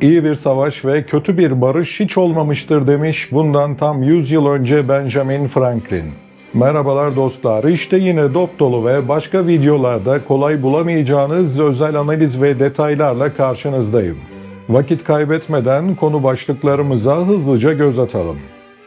İyi bir savaş ve kötü bir barış hiç olmamıştır demiş bundan tam 100 yıl önce Benjamin Franklin. Merhabalar dostlar. İşte yine dop dolu ve başka videolarda kolay bulamayacağınız özel analiz ve detaylarla karşınızdayım. Vakit kaybetmeden konu başlıklarımıza hızlıca göz atalım.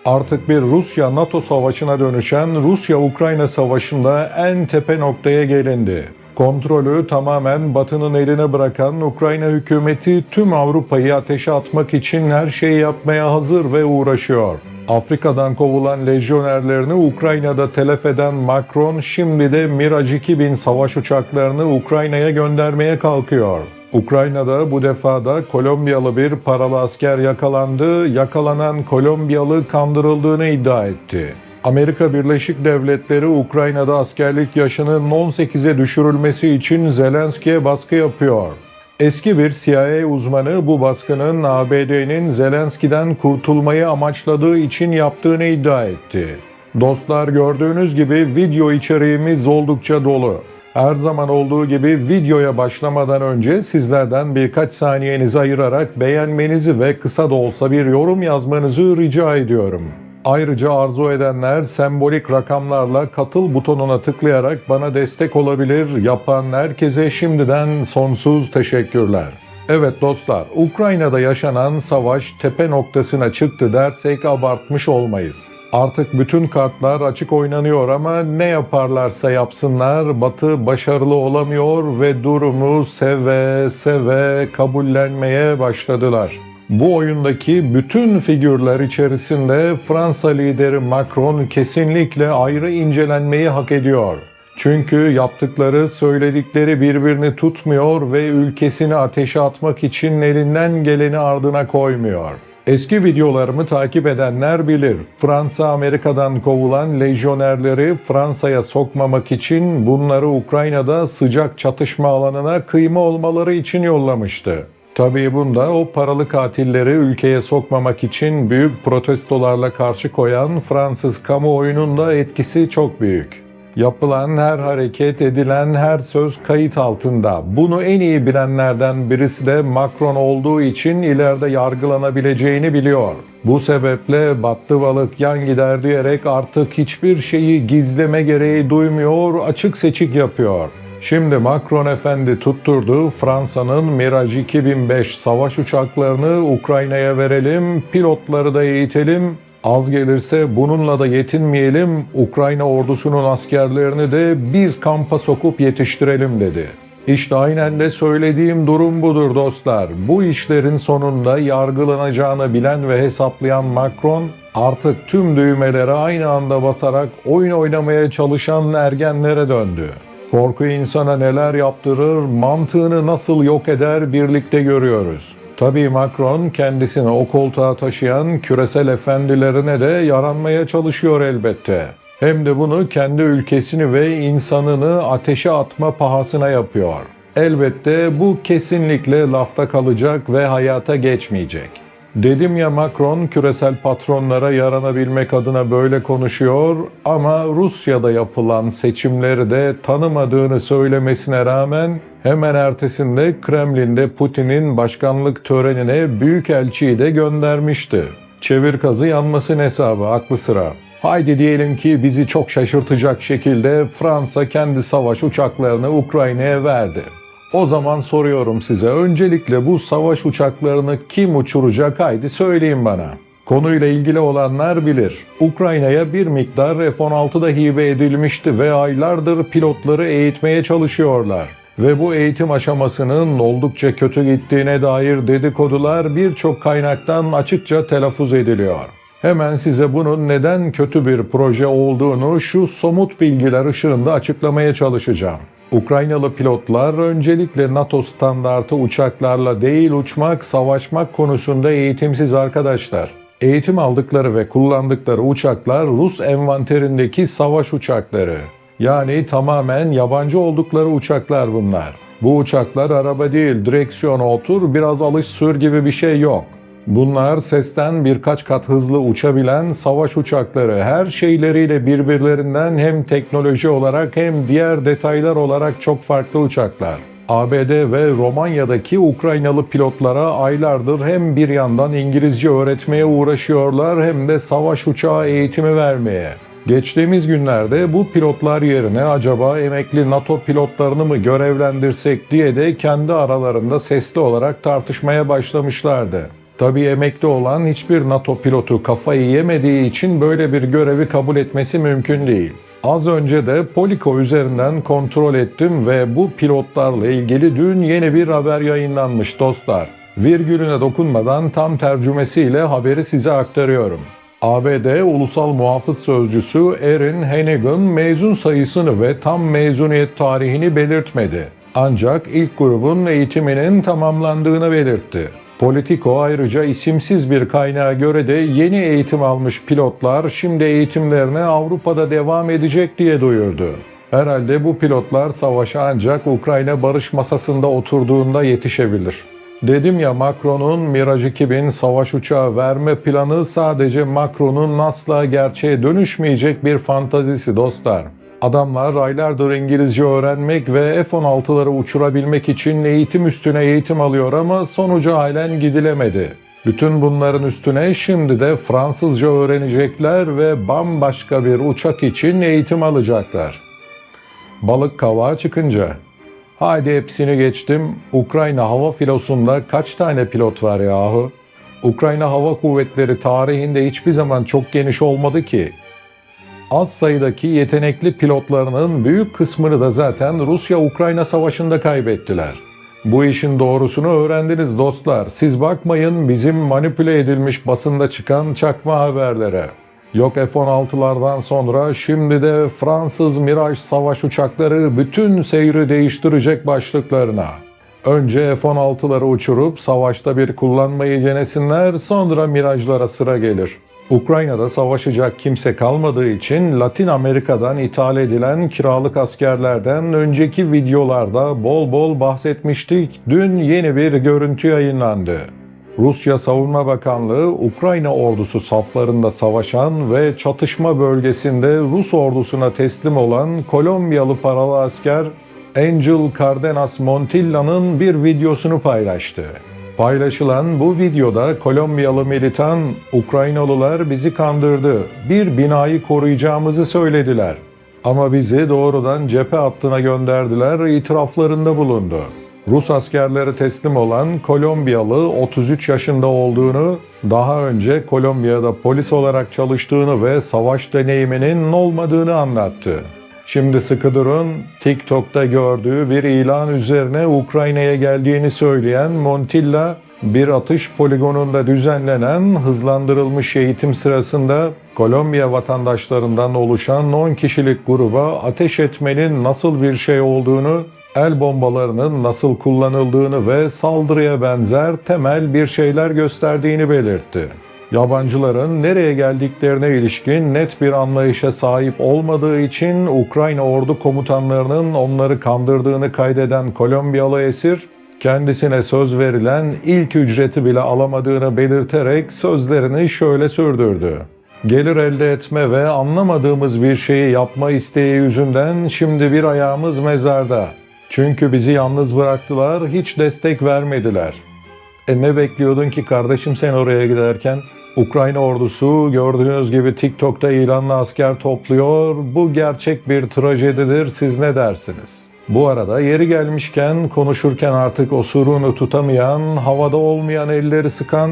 Artık bir Rusya-NATO savaşına dönüşen Rusya-Ukrayna savaşında en tepe noktaya gelindi. Kontrolü tamamen Batı'nın eline bırakan Ukrayna hükümeti tüm Avrupa'yı ateşe atmak için her şeyi yapmaya hazır ve uğraşıyor. Afrika'dan kovulan lejyonerlerini Ukrayna'da telef eden Macron şimdi de Mirage 2000 savaş uçaklarını Ukrayna'ya göndermeye kalkıyor. Ukrayna'da bu defa da Kolombiyalı bir paralı asker yakalandı. Yakalanan Kolombiyalı kandırıldığını iddia etti. Amerika Birleşik Devletleri Ukrayna'da askerlik yaşının 18'e düşürülmesi için Zelenski'ye baskı yapıyor. Eski bir CIA uzmanı bu baskının ABD'nin Zelenski'den kurtulmayı amaçladığı için yaptığını iddia etti. Dostlar gördüğünüz gibi video içeriğimiz oldukça dolu. Her zaman olduğu gibi videoya başlamadan önce sizlerden birkaç saniyenizi ayırarak beğenmenizi ve kısa da olsa bir yorum yazmanızı rica ediyorum. Ayrıca arzu edenler sembolik rakamlarla katıl butonuna tıklayarak bana destek olabilir. Yapan herkese şimdiden sonsuz teşekkürler. Evet dostlar, Ukrayna'da yaşanan savaş tepe noktasına çıktı dersek abartmış olmayız. Artık bütün kartlar açık oynanıyor ama ne yaparlarsa yapsınlar Batı başarılı olamıyor ve durumu seve seve kabullenmeye başladılar. Bu oyundaki bütün figürler içerisinde Fransa lideri Macron kesinlikle ayrı incelenmeyi hak ediyor. Çünkü yaptıkları, söyledikleri birbirini tutmuyor ve ülkesini ateşe atmak için elinden geleni ardına koymuyor. Eski videolarımı takip edenler bilir. Fransa Amerika'dan kovulan lejyonerleri Fransa'ya sokmamak için bunları Ukrayna'da sıcak çatışma alanına kıyma olmaları için yollamıştı. Tabii bunda o paralı katilleri ülkeye sokmamak için büyük protestolarla karşı koyan Fransız kamuoyunun da etkisi çok büyük. Yapılan her hareket, edilen her söz kayıt altında. Bunu en iyi bilenlerden birisi de Macron olduğu için ileride yargılanabileceğini biliyor. Bu sebeple battı balık yan gider diyerek artık hiçbir şeyi gizleme gereği duymuyor, açık seçik yapıyor. Şimdi Macron efendi tutturdu Fransa'nın Mirage 2005 savaş uçaklarını Ukrayna'ya verelim, pilotları da eğitelim, Az gelirse bununla da yetinmeyelim, Ukrayna ordusunun askerlerini de biz kampa sokup yetiştirelim dedi. İşte aynen de söylediğim durum budur dostlar. Bu işlerin sonunda yargılanacağını bilen ve hesaplayan Macron artık tüm düğmeleri aynı anda basarak oyun oynamaya çalışan ergenlere döndü. Korku insana neler yaptırır, mantığını nasıl yok eder birlikte görüyoruz. Tabii Macron kendisini o koltuğa taşıyan küresel efendilerine de yaranmaya çalışıyor elbette. Hem de bunu kendi ülkesini ve insanını ateşe atma pahasına yapıyor. Elbette bu kesinlikle lafta kalacak ve hayata geçmeyecek. Dedim ya Macron küresel patronlara yaranabilmek adına böyle konuşuyor ama Rusya'da yapılan seçimleri de tanımadığını söylemesine rağmen hemen ertesinde Kremlin'de Putin'in başkanlık törenine büyükelçiyi de göndermişti. Çevir kazı yanmasın hesabı aklı sıra. Haydi diyelim ki bizi çok şaşırtacak şekilde Fransa kendi savaş uçaklarını Ukrayna'ya verdi. O zaman soruyorum size öncelikle bu savaş uçaklarını kim uçuracak haydi söyleyin bana. Konuyla ilgili olanlar bilir. Ukrayna'ya bir miktar F-16 da hibe edilmişti ve aylardır pilotları eğitmeye çalışıyorlar. Ve bu eğitim aşamasının oldukça kötü gittiğine dair dedikodular birçok kaynaktan açıkça telaffuz ediliyor. Hemen size bunun neden kötü bir proje olduğunu şu somut bilgiler ışığında açıklamaya çalışacağım. Ukraynalı pilotlar öncelikle NATO standartı uçaklarla değil uçmak, savaşmak konusunda eğitimsiz arkadaşlar. Eğitim aldıkları ve kullandıkları uçaklar Rus envanterindeki savaş uçakları. Yani tamamen yabancı oldukları uçaklar bunlar. Bu uçaklar araba değil, direksiyona otur, biraz alış sür gibi bir şey yok. Bunlar sesten birkaç kat hızlı uçabilen savaş uçakları. Her şeyleriyle birbirlerinden hem teknoloji olarak hem diğer detaylar olarak çok farklı uçaklar. ABD ve Romanya'daki Ukraynalı pilotlara aylardır hem bir yandan İngilizce öğretmeye uğraşıyorlar hem de savaş uçağı eğitimi vermeye. Geçtiğimiz günlerde bu pilotlar yerine acaba emekli NATO pilotlarını mı görevlendirsek diye de kendi aralarında sesli olarak tartışmaya başlamışlardı. Tabii emekli olan hiçbir NATO pilotu kafayı yemediği için böyle bir görevi kabul etmesi mümkün değil. Az önce de Polico üzerinden kontrol ettim ve bu pilotlarla ilgili dün yeni bir haber yayınlanmış dostlar. Virgülüne dokunmadan tam tercümesiyle haberi size aktarıyorum. ABD Ulusal Muhafız Sözcüsü Erin Hennigan mezun sayısını ve tam mezuniyet tarihini belirtmedi. Ancak ilk grubun eğitiminin tamamlandığını belirtti. Politico ayrıca isimsiz bir kaynağa göre de yeni eğitim almış pilotlar şimdi eğitimlerine Avrupa'da devam edecek diye duyurdu. Herhalde bu pilotlar savaşa ancak Ukrayna barış masasında oturduğunda yetişebilir. Dedim ya Macron'un Mirage 2000 savaş uçağı verme planı sadece Macron'un asla gerçeğe dönüşmeyecek bir fantazisi dostlar. Adamlar aylardır İngilizce öğrenmek ve F-16'ları uçurabilmek için eğitim üstüne eğitim alıyor ama sonucu halen gidilemedi. Bütün bunların üstüne şimdi de Fransızca öğrenecekler ve bambaşka bir uçak için eğitim alacaklar. Balık kavağa çıkınca. Haydi hepsini geçtim. Ukrayna hava filosunda kaç tane pilot var yahu? Ukrayna Hava Kuvvetleri tarihinde hiçbir zaman çok geniş olmadı ki az sayıdaki yetenekli pilotlarının büyük kısmını da zaten Rusya-Ukrayna savaşında kaybettiler. Bu işin doğrusunu öğrendiniz dostlar. Siz bakmayın bizim manipüle edilmiş basında çıkan çakma haberlere. Yok F-16'lardan sonra şimdi de Fransız Mirage savaş uçakları bütün seyri değiştirecek başlıklarına. Önce F-16'ları uçurup savaşta bir kullanmayı denesinler sonra Mirage'lara sıra gelir. Ukrayna'da savaşacak kimse kalmadığı için Latin Amerika'dan ithal edilen kiralık askerlerden önceki videolarda bol bol bahsetmiştik. Dün yeni bir görüntü yayınlandı. Rusya Savunma Bakanlığı Ukrayna ordusu saflarında savaşan ve çatışma bölgesinde Rus ordusuna teslim olan Kolombiyalı paralı asker Angel Cardenas Montilla'nın bir videosunu paylaştı. Paylaşılan bu videoda Kolombiyalı militan Ukraynalılar bizi kandırdı. Bir binayı koruyacağımızı söylediler. Ama bizi doğrudan cephe hattına gönderdiler, itiraflarında bulundu. Rus askerleri teslim olan Kolombiyalı 33 yaşında olduğunu, daha önce Kolombiya'da polis olarak çalıştığını ve savaş deneyiminin olmadığını anlattı. Şimdi sıkı durun, TikTok'ta gördüğü bir ilan üzerine Ukrayna'ya geldiğini söyleyen Montilla, bir atış poligonunda düzenlenen hızlandırılmış eğitim sırasında Kolombiya vatandaşlarından oluşan 10 kişilik gruba ateş etmenin nasıl bir şey olduğunu, el bombalarının nasıl kullanıldığını ve saldırıya benzer temel bir şeyler gösterdiğini belirtti yabancıların nereye geldiklerine ilişkin net bir anlayışa sahip olmadığı için Ukrayna ordu komutanlarının onları kandırdığını kaydeden Kolombiyalı esir, kendisine söz verilen ilk ücreti bile alamadığını belirterek sözlerini şöyle sürdürdü. Gelir elde etme ve anlamadığımız bir şeyi yapma isteği yüzünden şimdi bir ayağımız mezarda. Çünkü bizi yalnız bıraktılar, hiç destek vermediler. E ne bekliyordun ki kardeşim sen oraya giderken? Ukrayna ordusu gördüğünüz gibi TikTok'ta ilanlı asker topluyor. Bu gerçek bir trajedidir. Siz ne dersiniz? Bu arada yeri gelmişken konuşurken artık osurunu tutamayan, havada olmayan elleri sıkan,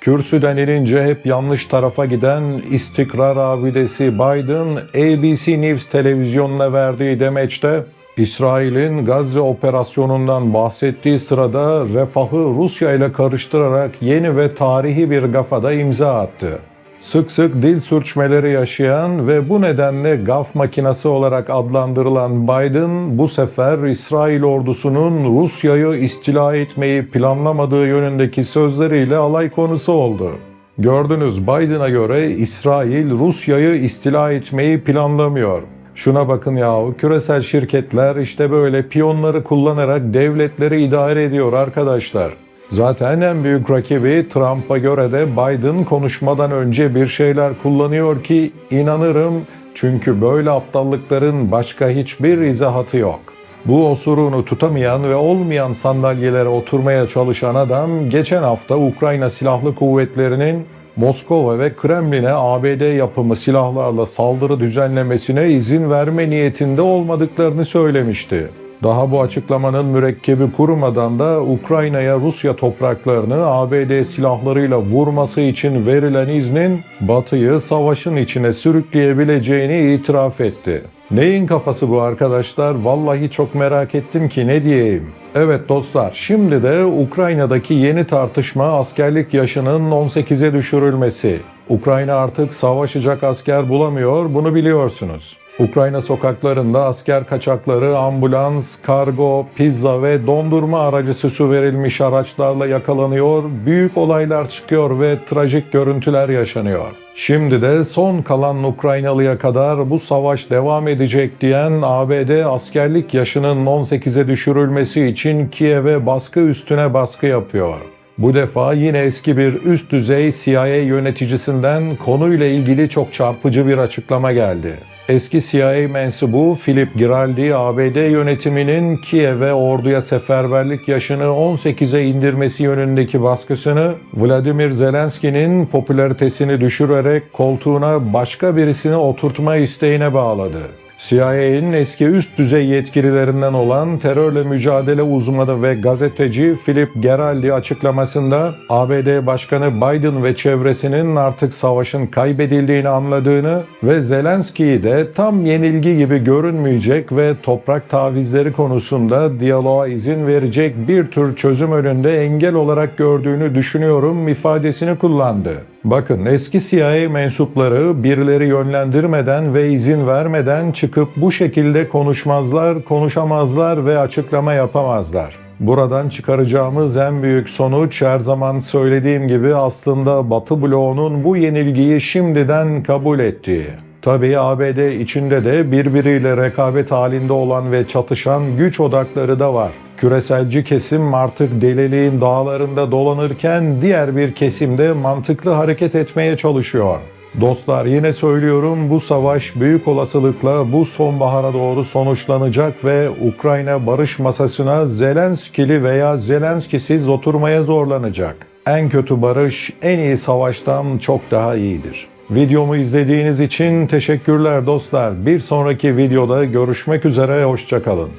kürsüden inince hep yanlış tarafa giden istikrar abidesi Biden ABC News televizyonuna verdiği demeçte İsrail'in Gazze operasyonundan bahsettiği sırada refahı Rusya ile karıştırarak yeni ve tarihi bir gafada imza attı. Sık sık dil sürçmeleri yaşayan ve bu nedenle gaf makinası olarak adlandırılan Biden bu sefer İsrail ordusunun Rusya'yı istila etmeyi planlamadığı yönündeki sözleriyle alay konusu oldu. Gördünüz Biden'a göre İsrail Rusya'yı istila etmeyi planlamıyor. Şuna bakın yahu küresel şirketler işte böyle piyonları kullanarak devletleri idare ediyor arkadaşlar. Zaten en büyük rakibi Trump'a göre de Biden konuşmadan önce bir şeyler kullanıyor ki inanırım çünkü böyle aptallıkların başka hiçbir izahatı yok. Bu osuruğunu tutamayan ve olmayan sandalyelere oturmaya çalışan adam geçen hafta Ukrayna Silahlı Kuvvetleri'nin Moskova ve Kremlin'e ABD yapımı silahlarla saldırı düzenlemesine izin verme niyetinde olmadıklarını söylemişti. Daha bu açıklamanın mürekkebi kurumadan da Ukrayna'ya Rusya topraklarını ABD silahlarıyla vurması için verilen iznin Batı'yı savaşın içine sürükleyebileceğini itiraf etti. Neyin kafası bu arkadaşlar? Vallahi çok merak ettim ki ne diyeyim. Evet dostlar, şimdi de Ukrayna'daki yeni tartışma askerlik yaşının 18'e düşürülmesi. Ukrayna artık savaşacak asker bulamıyor, bunu biliyorsunuz. Ukrayna sokaklarında asker kaçakları, ambulans, kargo, pizza ve dondurma aracı süsü verilmiş araçlarla yakalanıyor, büyük olaylar çıkıyor ve trajik görüntüler yaşanıyor. Şimdi de son kalan Ukraynalıya kadar bu savaş devam edecek diyen ABD askerlik yaşının 18'e düşürülmesi için Kiev'e baskı üstüne baskı yapıyor. Bu defa yine eski bir üst düzey CIA yöneticisinden konuyla ilgili çok çarpıcı bir açıklama geldi. Eski CIA mensubu Philip Giraldi, ABD yönetiminin Kiev'e orduya seferberlik yaşını 18'e indirmesi yönündeki baskısını Vladimir Zelenski'nin popülaritesini düşürerek koltuğuna başka birisini oturtma isteğine bağladı. CIA'nin eski üst düzey yetkililerinden olan terörle mücadele uzmanı ve gazeteci Philip Geraldi açıklamasında ABD Başkanı Biden ve çevresinin artık savaşın kaybedildiğini anladığını ve Zelenski'yi de tam yenilgi gibi görünmeyecek ve toprak tavizleri konusunda diyaloğa izin verecek bir tür çözüm önünde engel olarak gördüğünü düşünüyorum ifadesini kullandı. Bakın eski CIA mensupları birileri yönlendirmeden ve izin vermeden çıkıp bu şekilde konuşmazlar, konuşamazlar ve açıklama yapamazlar. Buradan çıkaracağımız en büyük sonuç her zaman söylediğim gibi aslında Batı bloğunun bu yenilgiyi şimdiden kabul ettiği. Tabii ABD içinde de birbiriyle rekabet halinde olan ve çatışan güç odakları da var. Küreselci kesim artık deliliğin dağlarında dolanırken diğer bir kesimde mantıklı hareket etmeye çalışıyor. Dostlar yine söylüyorum bu savaş büyük olasılıkla bu sonbahara doğru sonuçlanacak ve Ukrayna barış masasına Zelenskili veya Zelenskisiz oturmaya zorlanacak. En kötü barış en iyi savaştan çok daha iyidir. Videomu izlediğiniz için teşekkürler dostlar. Bir sonraki videoda görüşmek üzere, hoşçakalın.